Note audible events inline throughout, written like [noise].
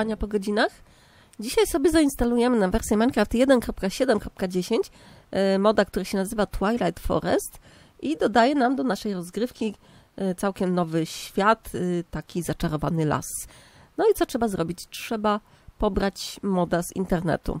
Ania po godzinach. Dzisiaj sobie zainstalujemy na wersję Minecraft 1.7.10 e, moda, który się nazywa Twilight Forest i dodaje nam do naszej rozgrywki e, całkiem nowy świat, e, taki zaczarowany las. No i co trzeba zrobić? Trzeba pobrać moda z internetu.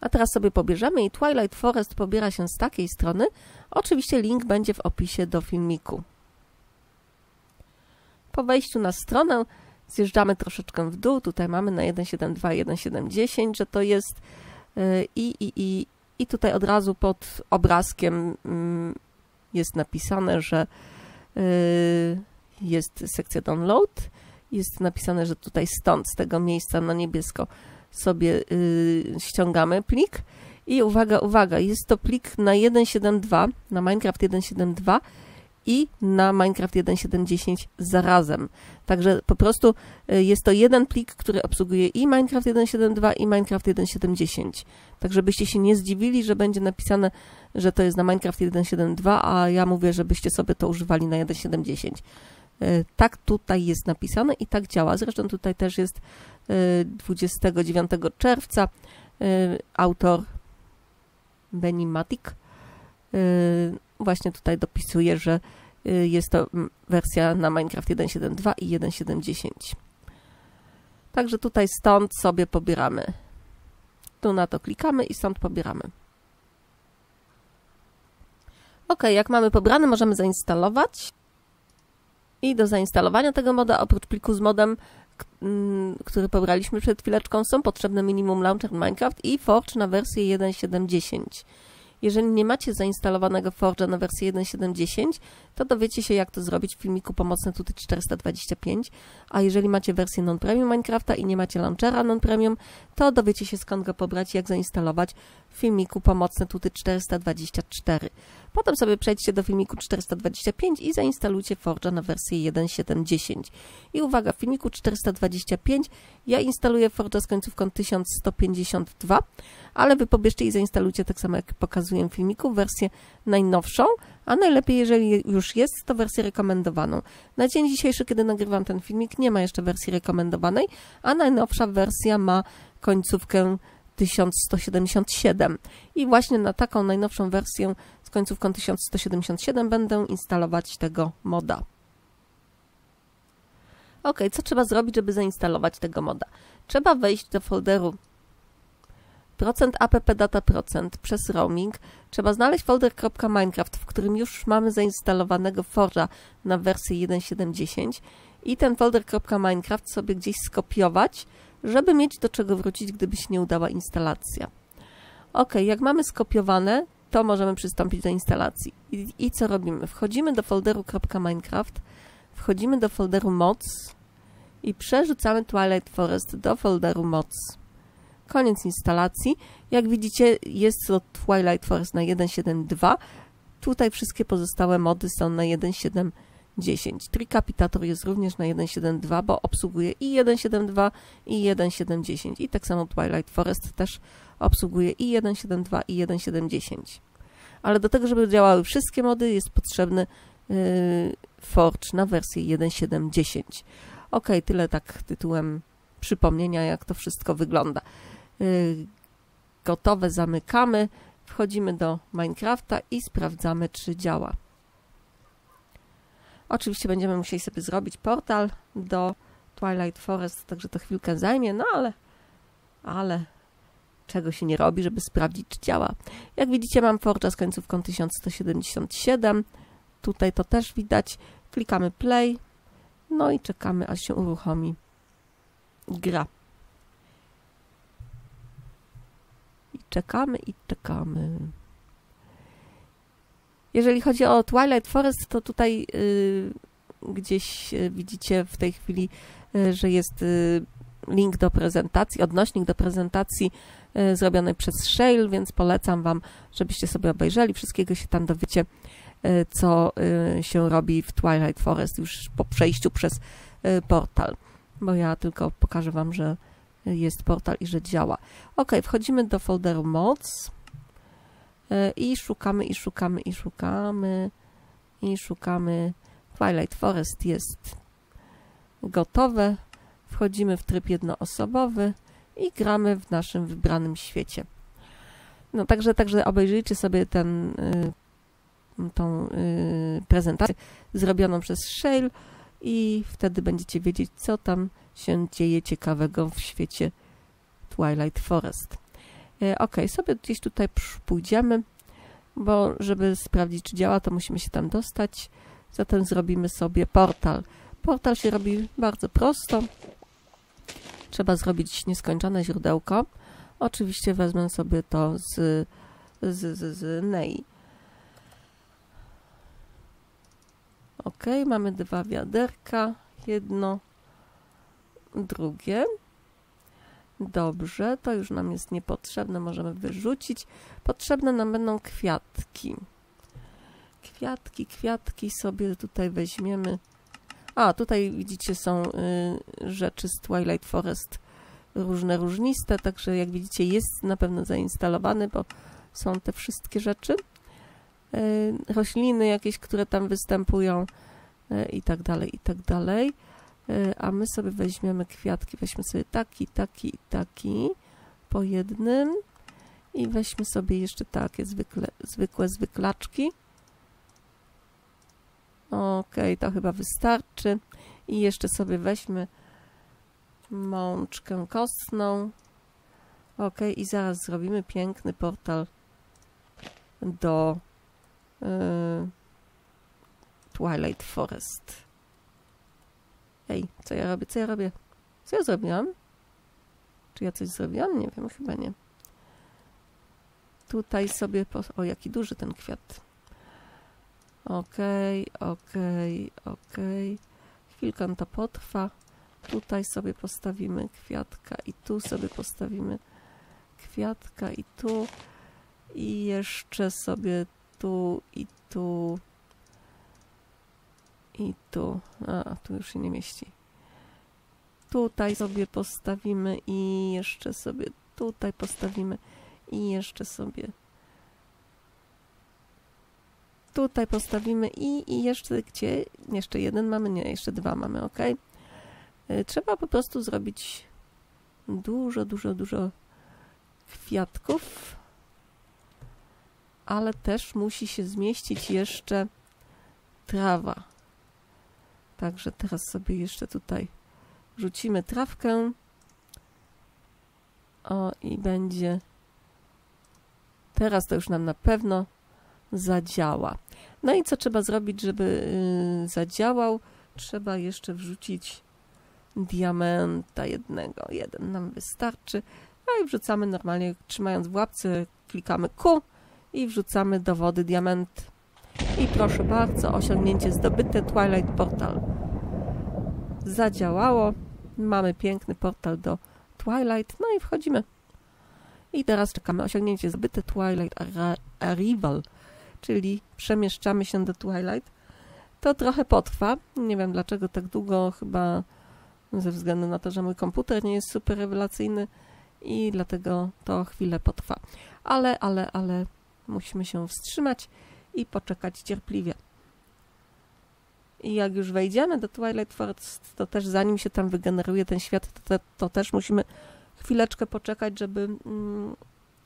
A teraz sobie pobierzemy i Twilight Forest pobiera się z takiej strony. Oczywiście link będzie w opisie do filmiku. Po wejściu na stronę zjeżdżamy troszeczkę w dół. Tutaj mamy na 1.7.2, 1.7.10, że to jest y, i, i, i, i tutaj od razu pod obrazkiem mm, jest napisane, że y, jest sekcja download. Jest napisane, że tutaj stąd, z tego miejsca na niebiesko sobie y, ściągamy plik i uwaga, uwaga, jest to plik na 1.7.2, na Minecraft 1.7.2 i na Minecraft 1.7.10 zarazem. Także po prostu y, jest to jeden plik, który obsługuje i Minecraft 1.7.2 i Minecraft 1.7.10. Tak żebyście się nie zdziwili, że będzie napisane, że to jest na Minecraft 1.7.2, a ja mówię, żebyście sobie to używali na 1.7.10. Y, tak tutaj jest napisane i tak działa. Zresztą tutaj też jest 29 czerwca autor Benny Matic właśnie tutaj dopisuje, że jest to wersja na Minecraft 1.7.2 i 1.7.10. Także tutaj stąd sobie pobieramy. Tu na to klikamy i stąd pobieramy. Ok, jak mamy pobrany, możemy zainstalować. I do zainstalowania tego moda, oprócz pliku z modem, Mm, który pobraliśmy przed chwileczką, są potrzebne minimum launcher Minecraft i Forge na wersję 1.7.10. Jeżeli nie macie zainstalowanego Forge'a na wersję 1.7.10, to dowiecie się, jak to zrobić w filmiku Pomocne Tuty 425, a jeżeli macie wersję non-premium Minecrafta i nie macie launchera non-premium, to dowiecie się, skąd go pobrać, jak zainstalować filmiku Pomocne Tuty 424. Potem sobie przejdźcie do filmiku 425 i zainstalujcie Forge'a na wersję 1.7.10. I uwaga, w filmiku 425 ja instaluję Forge'a z końcówką 1152, ale wy pobierzcie i zainstalujcie tak samo jak pokazuję w filmiku wersję najnowszą, a najlepiej jeżeli już jest, to wersję rekomendowaną. Na dzień dzisiejszy, kiedy nagrywam ten filmik, nie ma jeszcze wersji rekomendowanej, a najnowsza wersja ma końcówkę 1177. I właśnie na taką najnowszą wersję z końcówką 1177 będę instalować tego moda. Ok, co trzeba zrobić, żeby zainstalować tego moda? Trzeba wejść do folderu procent app data procent przez roaming. Trzeba znaleźć folder .minecraft, w którym już mamy zainstalowanego Forge'a na wersję 1.7.10 i ten folder .minecraft sobie gdzieś skopiować, żeby mieć do czego wrócić, gdyby się nie udała instalacja. Ok, jak mamy skopiowane, to możemy przystąpić do instalacji. I, I, co robimy? Wchodzimy do folderu .minecraft, wchodzimy do folderu mods i przerzucamy Twilight Forest do folderu mods. Koniec instalacji. Jak widzicie, jest to Twilight Forest na 1.7.2. Tutaj wszystkie pozostałe mody są na 1.7.10. Tricapitator jest również na 1.7.2, bo obsługuje i 1.7.2 i 1.7.10. I tak samo Twilight Forest też obsługuje i 1.7.2 i 1.7.10. Ale do tego, żeby działały wszystkie mody, jest potrzebny yy, Forge na wersję 1.7.10. Ok, tyle tak tytułem przypomnienia, jak to wszystko wygląda. Yy, gotowe zamykamy, wchodzimy do Minecrafta i sprawdzamy, czy działa. Oczywiście będziemy musieli sobie zrobić portal do Twilight Forest, także to chwilkę zajmie, no ale, ale czego się nie robi, żeby sprawdzić, czy działa. Jak widzicie, mam Forge'a z końcówką 1177. Tutaj to też widać. Klikamy play, no i czekamy, aż się uruchomi gra. I czekamy, i czekamy. Jeżeli chodzi o Twilight Forest, to tutaj y, gdzieś y, widzicie w tej chwili, y, że jest y, link do prezentacji, odnośnik do prezentacji y, zrobionej przez Shale, więc polecam Wam, żebyście sobie obejrzeli. Wszystkiego się tam dowiecie, y, co się robi w Twilight Forest już po przejściu przez portal, bo ja tylko pokażę Wam, że jest portal i że działa. Ok, wchodzimy do folderu mods i szukamy, i szukamy, i szukamy, i szukamy. Twilight Forest jest gotowe. Wchodzimy w tryb jednoosobowy i gramy w naszym wybranym świecie. No także, także obejrzyjcie sobie ten, y, tą y, prezentację zrobioną przez Shale i wtedy będziecie wiedzieć, co tam się dzieje ciekawego w świecie Twilight Forest. Y, ok, sobie gdzieś tutaj pójdziemy, bo żeby sprawdzić, czy działa, to musimy się tam dostać. Zatem zrobimy sobie portal. Portal się robi bardzo prosto. Trzeba zrobić nieskończone źródełko. Oczywiście wezmę sobie to z, z, z, z Nei. Ok, mamy dwa wiaderka. Jedno, drugie. Dobrze, to już nam jest niepotrzebne, możemy wyrzucić. Potrzebne nam będą kwiatki. Kwiatki, kwiatki sobie tutaj weźmiemy. A, tutaj widzicie są y, rzeczy z Twilight Forest różne, różniste, także jak widzicie jest na pewno zainstalowany, bo są te wszystkie rzeczy. Y, rośliny jakieś, które tam występują y, i tak dalej, i tak dalej. Y, a my sobie weźmiemy kwiatki, weźmy sobie taki, taki i taki po jednym i weźmy sobie jeszcze takie zwykle, zwykłe zwyklaczki. Ok, to chyba wystarczy. I jeszcze sobie weźmy mączkę kostną. Ok, i zaraz zrobimy piękny portal do y, Twilight Forest. Ej, co ja robię? Co ja robię? Co ja zrobiłam? Czy ja coś zrobiłam? Nie wiem, chyba nie. Tutaj sobie... Po... O, jaki duży ten kwiat. Okej, okay, okej, okej. Chwilkę to potrwa. Tutaj sobie postawimy kwiatka i tu sobie postawimy kwiatka i tu. I jeszcze sobie tu i tu. I tu. A, tu już się nie mieści. Tutaj sobie postawimy i jeszcze sobie tutaj postawimy i jeszcze sobie tutaj postawimy i, i jeszcze gdzie? Jeszcze jeden mamy? Nie, jeszcze dwa mamy, ok? Trzeba po prostu zrobić dużo, dużo, dużo kwiatków, ale też musi się zmieścić jeszcze trawa. Także teraz sobie jeszcze tutaj rzucimy trawkę. O, i będzie. Teraz to już nam na pewno zadziała. No i co trzeba zrobić, żeby y, zadziałał? Trzeba jeszcze wrzucić diamenta jednego. Jeden nam wystarczy. No i wrzucamy normalnie, trzymając w łapce, klikamy Q i wrzucamy do wody diament. I proszę bardzo, osiągnięcie zdobyte Twilight Portal. Zadziałało. Mamy piękny portal do Twilight. No i wchodzimy. I teraz czekamy osiągnięcie zdobyte Twilight Arrival czyli przemieszczamy się do Twilight. To trochę potrwa. Nie wiem dlaczego tak długo, chyba ze względu na to, że mój komputer nie jest super rewelacyjny i dlatego to chwilę potrwa. Ale, ale, ale musimy się wstrzymać i poczekać cierpliwie. I jak już wejdziemy do Twilight Forest, to też zanim się tam wygeneruje ten świat, to, to też musimy chwileczkę poczekać, żeby, mm,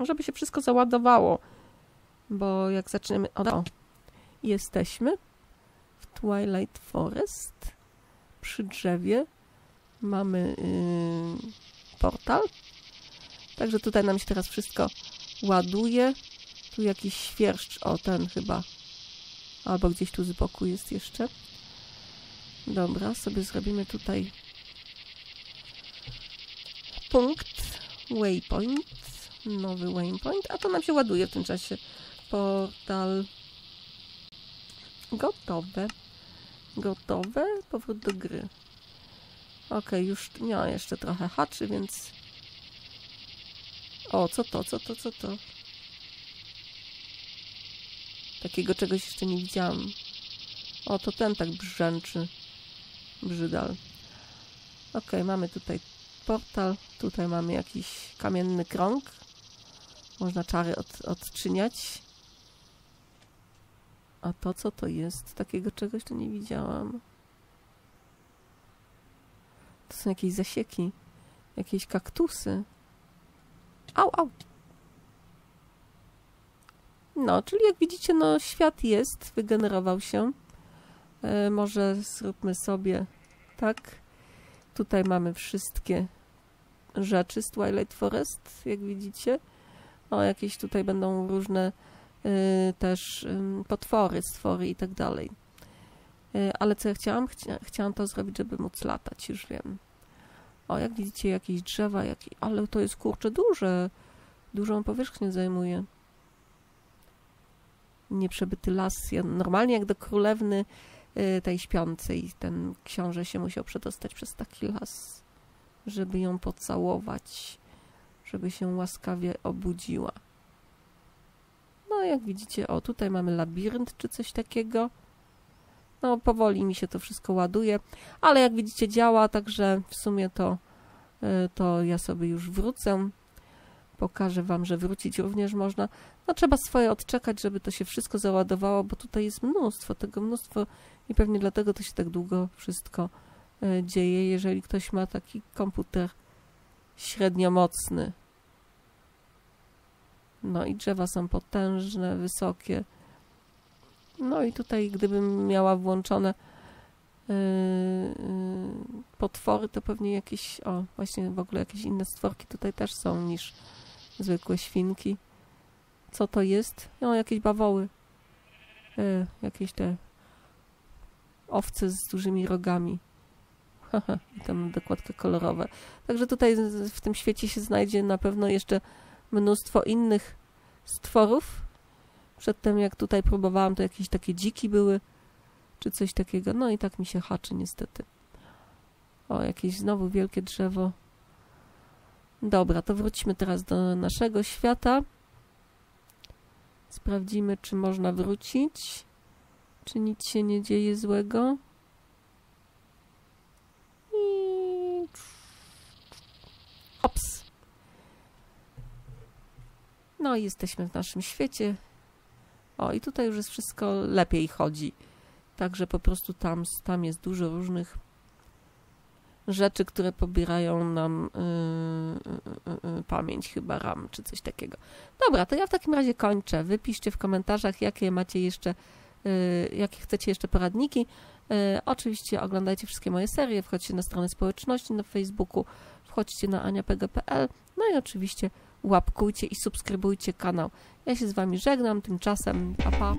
żeby się wszystko załadowało. Bo jak zaczniemy od... O, jesteśmy w Twilight Forest. Przy drzewie mamy yy, portal. Także tutaj nam się teraz wszystko ładuje tu jakiś świerszcz, o ten chyba albo gdzieś tu z boku jest jeszcze dobra, sobie zrobimy tutaj punkt waypoint nowy waypoint, a to nam się ładuje w tym czasie portal. Gotowe. Gotowe. Powrót do gry. Okej, już nie, jeszcze trochę haczy, więc... O, co to, co to, co to? Takiego czegoś jeszcze nie widziałam. O, to ten tak brzęczy. Brzydal. Okej, mamy tutaj portal. Tutaj mamy jakiś kamienny krąg. Można czary od, odczyniać. A to co to jest? Takiego czegoś tu nie widziałam. To są jakieś zasieki. Jakieś kaktusy. Au, au. No, czyli jak widzicie, no świat jest, wygenerował się. E, może zróbmy sobie tak. Tutaj mamy wszystkie rzeczy z Twilight Forest, jak widzicie. O, jakieś tutaj będą różne y, też potwory, stwory i tak dalej. Y, ale co ja chciałam? Chcia, chciałam to zrobić, żeby móc latać, już wiem. O, jak widzicie, jakieś drzewa, jak... ale to jest kurczę duże. Dużą powierzchnię zajmuje. Nieprzebyty las. Normalnie jak do królewny y, tej śpiącej, ten książę się musiał przedostać przez taki las, żeby ją pocałować, żeby się łaskawie obudziła. No, jak widzicie, o, tutaj mamy labirynt czy coś takiego. No, powoli mi się to wszystko ładuje, ale jak widzicie działa, także w sumie to, y, to ja sobie już wrócę. Pokażę Wam, że wrócić również można. No trzeba swoje odczekać, żeby to się wszystko załadowało, bo tutaj jest mnóstwo, tego mnóstwo i pewnie dlatego to się tak długo wszystko y, dzieje, jeżeli ktoś ma taki komputer średnio mocny. No i drzewa są potężne, wysokie. No i tutaj gdybym miała włączone yy, yy, potwory, to pewnie jakieś, o właśnie w ogóle jakieś inne stworki tutaj też są niż zwykłe świnki. Co to jest? No jakieś bawoły. Yy, jakieś te owce z dużymi rogami. Haha, [laughs] i tam dokładkę kolorowe. Także tutaj w tym świecie się znajdzie na pewno jeszcze mnóstwo innych stworów. Przedtem jak tutaj próbowałam, to jakieś takie dziki były, czy coś takiego. No i tak mi się haczy niestety. O, jakieś znowu wielkie drzewo. Dobra, to wróćmy teraz do naszego świata. Sprawdzimy, czy można wrócić. Czy nic się nie dzieje złego. I... Ops. No i jesteśmy w naszym świecie. O, i tutaj już jest wszystko lepiej chodzi. Także po prostu tam, tam jest dużo różnych rzeczy, które pobierają nam yy, yy, yy, pamięć, chyba RAM, czy coś takiego. Dobra, to ja w takim razie kończę. Wypiszcie w komentarzach, jakie macie jeszcze, y, jakie chcecie jeszcze poradniki. Y, oczywiście oglądajcie wszystkie moje serie, wchodźcie na stronę społeczności na Facebooku, wchodźcie na aniapg.pl, no i oczywiście łapkujcie i subskrybujcie kanał. Ja się z Wami żegnam, tymczasem pa pa.